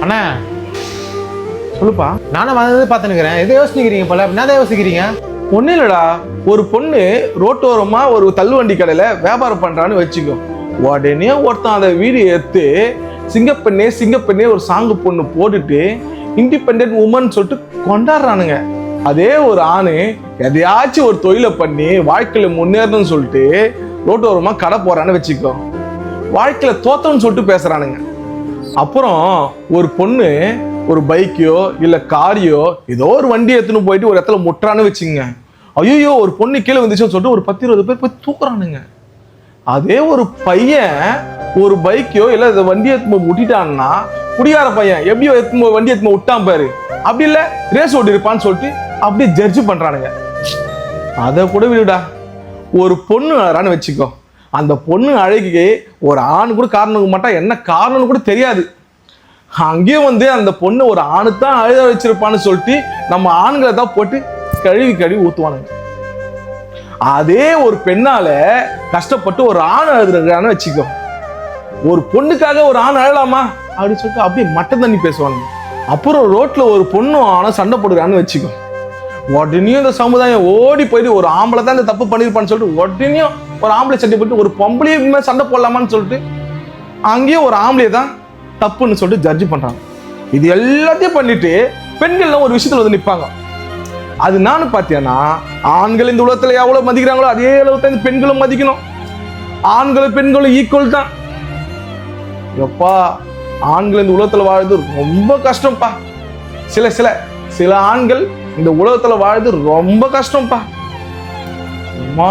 அண்ணா. சொல்லுப்பா. நானும் வந்து பார்த்துனுக்கிறேன் எதை யோசிக்கிறீங்க போல? என்ன யோசிக்கிறீங்க? ஒன்றும் இல்லடா. ஒரு பொண்ணு ரோட்டோரமா ஒரு தள்ளுவண்டி கடையில வியாபாரம் பண்றான்னு வச்சுக்கோ. உடனே ஒருத்தன் அதை வீடியோ எடுத்து சிங்கப்பெண்ணே சிங்கப்பெண்ணே ஒரு சாங்கு பொண்ணு போட்டுட்டு இண்டிபெண்ட் உமன் சொல்லிட்டு கொண்டாடுறானுங்க. அதே ஒரு ஆணு எதையாச்சும் ஒரு தொழிலை பண்ணி வாழ்க்கையில முன்னேறணும்னு சொல்லிட்டு ரோட்டோரமா கடை போறான்னு வச்சுக்கோ. வாழ்க்கையில் தோத்தம்னு சொல்லிட்டு பேசுகிறானுங்க அப்புறம் ஒரு பொண்ணு ஒரு பைக்கையோ இல்லை காரையோ ஏதோ ஒரு வண்டி எடுத்துன்னு போயிட்டு ஒரு இடத்துல முட்டுறான்னு வச்சுங்க ஐயோ ஒரு பொண்ணு கீழே வந்துச்சுன்னு சொல்லிட்டு ஒரு பத்து இருபது பேர் போய் தூக்குறானுங்க. அதே ஒரு பையன் ஒரு பைக்கையோ இல்லை இந்த வண்டியை எடுத்து முட்டிட்டான்னா குடியார பையன் எப்படியோ எடுத்து வண்டி எடுத்து விட்டான் பாரு. அப்படி இல்லை ரேஸ் ஓட்டி இருப்பான்னு சொல்லிட்டு அப்படியே ஜட்ஜு பண்ணுறானுங்க அதை கூட விடுடா. ஒரு பொண்ணு அழறான்னு வச்சுக்கோ. அந்த பொண்ணு அழகிக்கு ஒரு ஆண் கூட காரணம் மாட்டா. என்ன காரணம்னு கூட தெரியாது. அங்கேயும் வந்து அந்த பொண்ணு ஒரு ஆணு தான் அழுத வச்சிருப்பான்னு சொல்லிட்டு நம்ம ஆண்களை தான் போட்டு கழுவி கழுவி ஊற்றுவானுங்க அதே ஒரு பெண்ணால கஷ்டப்பட்டு ஒரு ஆண் அழுதுறான்னு வச்சுக்கோ. ஒரு பொண்ணுக்காக ஒரு ஆண் அழலாமா? அப்படின்னு சொல்லிட்டு அப்படியே மட்ட தண்ணி பேசுவானுங்க. அப்புறம் ரோட்ல ஒரு பொண்ணும் ஆனால் சண்டை போடுறான்னு வச்சுக்கோ. உடனேயும் இந்த சமுதாயம் ஓடி போயிட்டு ஒரு ஆம்பளை தான் இந்த தப்பு பண்ணியிருப்பான்னு சொல்லிட்டு உடனேயும் ஒரு ஆம்பளை சண்டை போட்டு ஒரு பொம்பளையுமே சண்டை போடலாமான்னு சொல்லிட்டு அங்கேயும் ஒரு ஆம்பளையை தான் தப்புன்னு சொல்லிட்டு ஜட்ஜ் பண்ணுறாங்க இது எல்லாத்தையும் பண்ணிட்டு பெண்கள்லாம் ஒரு விஷயத்தில் வந்து நிற்பாங்க அது நான் பார்த்தேன்னா ஆண்கள் இந்த உலகத்தில் எவ்வளோ மதிக்கிறாங்களோ அதே அளவுக்கு தான் இந்த பெண்களும் மதிக்கணும். ஆண்களும் பெண்களும் ஈக்குவல் தான். எப்பா ஆண்கள் இந்த உலகத்தில் வாழ்றது ரொம்ப கஷ்டம்ப்பா. சில சில சில ஆண்கள் இந்த உலகத்தில் வாழ்றது ரொம்ப கஷ்டம்ப்பா. அம்மா